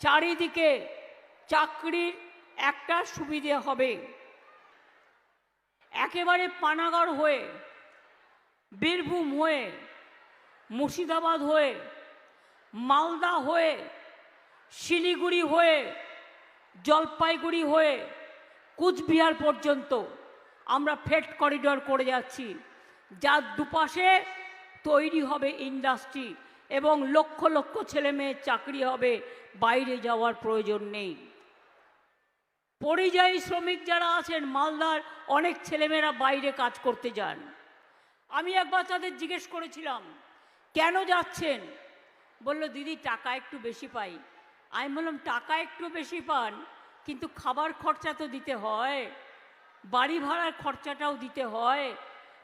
চারিদিকে চাকরির একটা সুবিধে হবে। একেবারে পানাগড় হয়ে, বীরভূম হয়ে, মুর্শিদাবাদ হয়ে, মালদা হয়ে, শিলিগুড়ি হয়ে, জলপাইগুড়ি হয়ে, কুচবিহার পর্যন্ত আমরা ফেট করিডর করে যাচ্ছি। যার দুপাশে তৈরি হবে ইন্ডাস্ট্রি। এবং লক্ষ লক্ষ ছেলে মেয়ের চাকরি হবে, বাইরে যাওয়ার প্রয়োজন নেই। পরিযায়ী শ্রমিক যারা আছেন, মালদার অনেক ছেলেমেয়েরা বাইরে কাজ করতে যান। আমি একবার তাদের জিজ্ঞেস করেছিলাম, কেন যাচ্ছেন? বলল, দিদি, টাকা একটু বেশি পাই। আমি বললাম, টাকা একটু বেশি পান, কিন্তু খাবার খরচা তো দিতে হয়, বাড়ি ভাড়ার খরচাটাও দিতে হয়,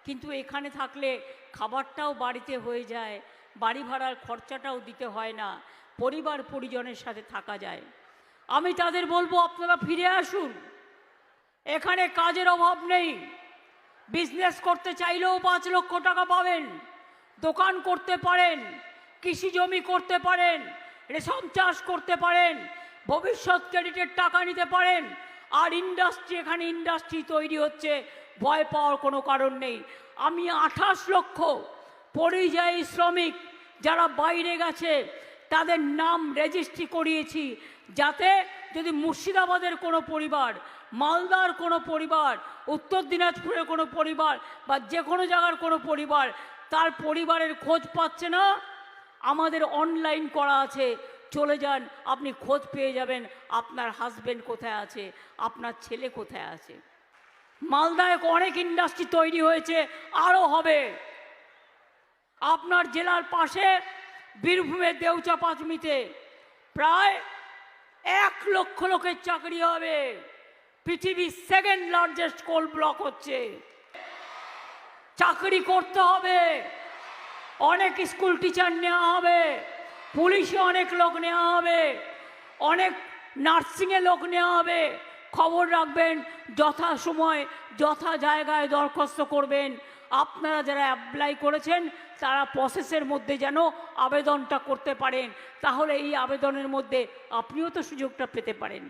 কিন্তু এখানে থাকলে খাবারটাও বাড়িতে হয়ে যায় বাড়ি ভাড়ার খরচাটাও দিতে হয় না, পরিবার পরিজনের সাথে থাকা যায়। আমি তাদের বলব, আপনারা ফিরে আসুন। এখানে কাজের অভাব নেই। বিজনেস করতে চাইলেও পাঁচ লক্ষ টাকা পাবেন। দোকান করতে পারেন, কৃষি জমি করতে পারেন, রেশম চাষ করতে পারেন, ভবিষ্যৎ ক্রেডিটের টাকা নিতে পারেন। আর ইন্ডাস্ট্রি, এখানে ইন্ডাস্ট্রি তৈরি হচ্ছে, ভয় পাওয়ার কোনো কারণ নেই। আমি আঠাশ লক্ষ পরিযায়ী শ্রমিক যারা বাইরে গেছে, তাদের নাম রেজিস্ট্রি করিয়েছি যাতে যদি মুর্শিদাবাদের কোনো পরিবার, মালদার কোনো পরিবার, উত্তর দিনাজপুরের কোনো পরিবার বা যে কোনো জায়গার কোনো পরিবার তার পরিবারের খোঁজ পাচ্ছে না, আমাদের অনলাইন করা আছে, চলে যান, আপনি খোঁজ পেয়ে যাবেন, আপনার হাজবেন্ড কোথায় আছে, আপনার ছেলে কোথায় আছে। মালদায় অনেক ইন্ডাস্ট্রি তৈরি হয়েছে, আরও হবে। আপনার জেলার পাশে বীরভূমের দেউচা পাঁচমিতে প্রায় এক লক্ষ লোকের চাকরি হবে। পৃথিবীর সেকেন্ড লার্জেস্ট কোল ব্লক হচ্ছে। চাকরি করতে হবে। অনেক স্কুল টিচার নেওয়া হবে। পুলিশে অনেক লোক নেওয়া হবে। অনেক নার্সিংয়ে লোক নেওয়া হবে। খবর রাখবেন যথা সময় যথা জায়গায় দরখাস্ত করবেন। আপনারা যারা অ্যাপ্লাই করেছেন, তারা প্রসেসের মধ্যে যেন আবেদনটা করতে পারেন। তাহলে এই আবেদনের মধ্যে আপনিও তো সুযোগটা পেতে পারেন।